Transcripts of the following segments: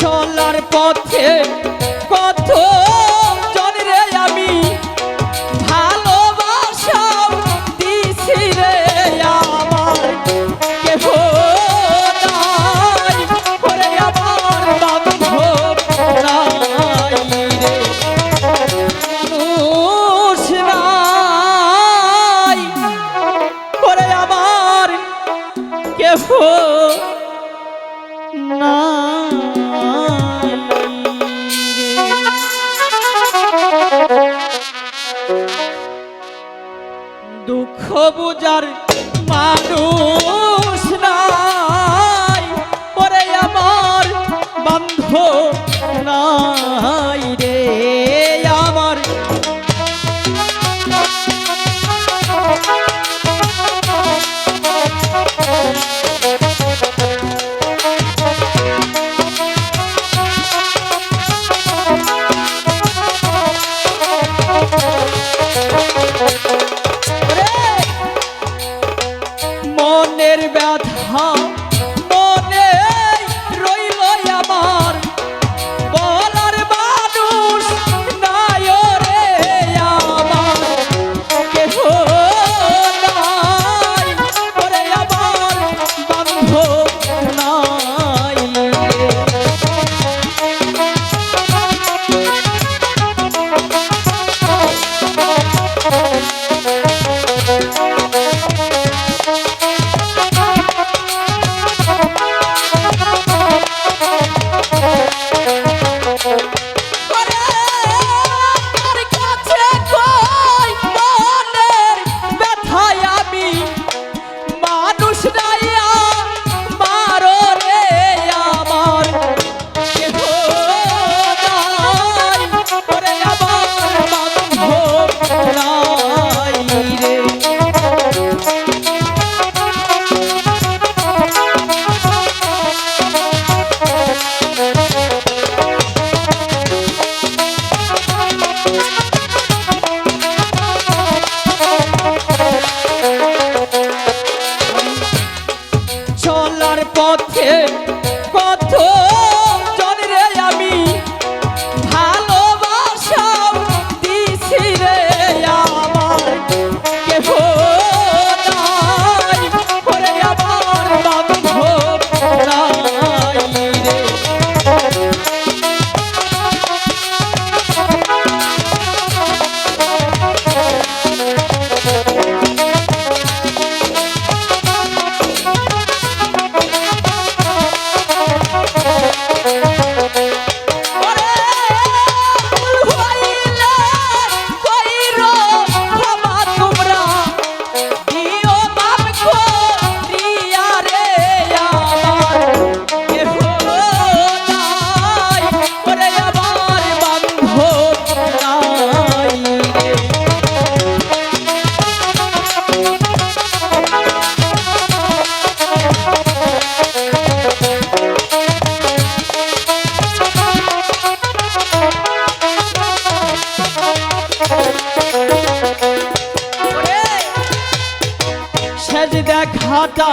চলার পথে দুঃখ বুঝার মানুষ নাই। পরে আমার বান্ধব Música ঘাটা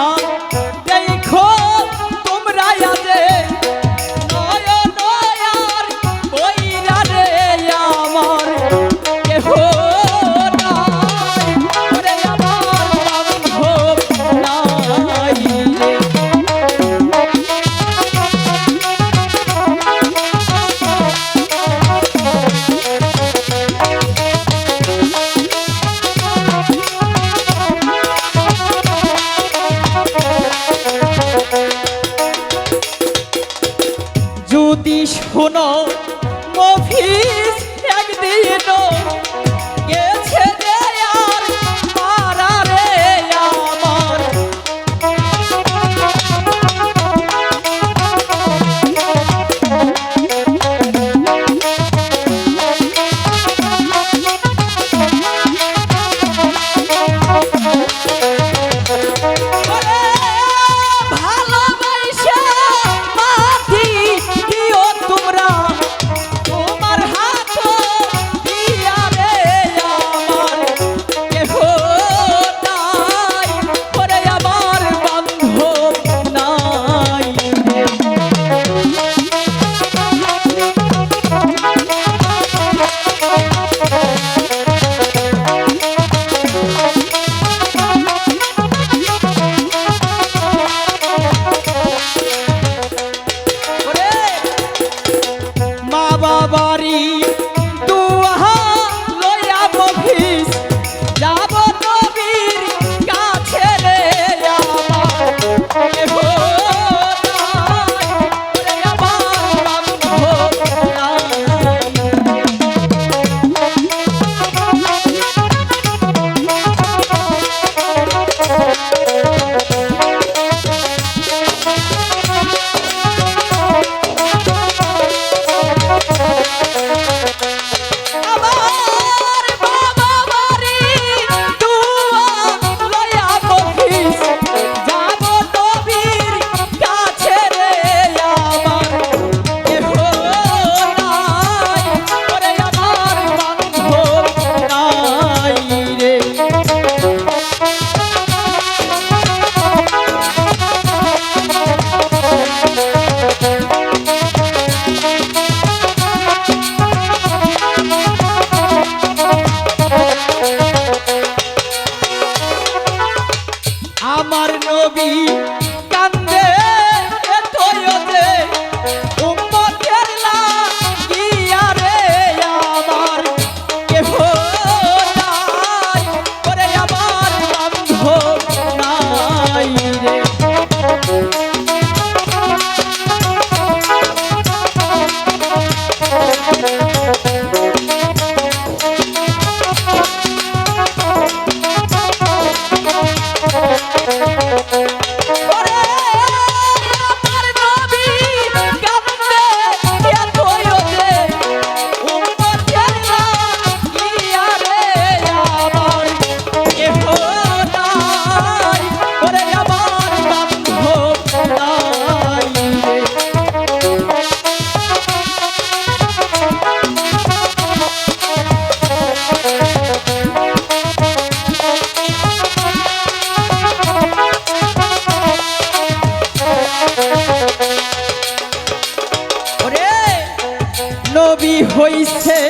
যদি শোনো মফিস একদিন হইছে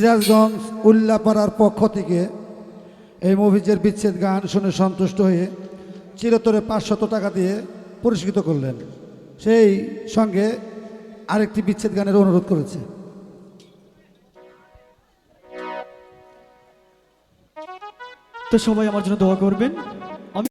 সিরাজগঞ্জ উল্লাপাড়ার পক্ষ থেকে এই মুভিজের বিচ্ছেদ গান শুনে সন্তুষ্ট হয়ে চিরতরে পাঁচশত টাকা দিয়ে পুরস্কৃত করলেন। সেই সঙ্গে আরেকটি বিচ্ছেদ গানের অনুরোধ করেছে। তো সবাই আমার জন্য দোয়া করবেন।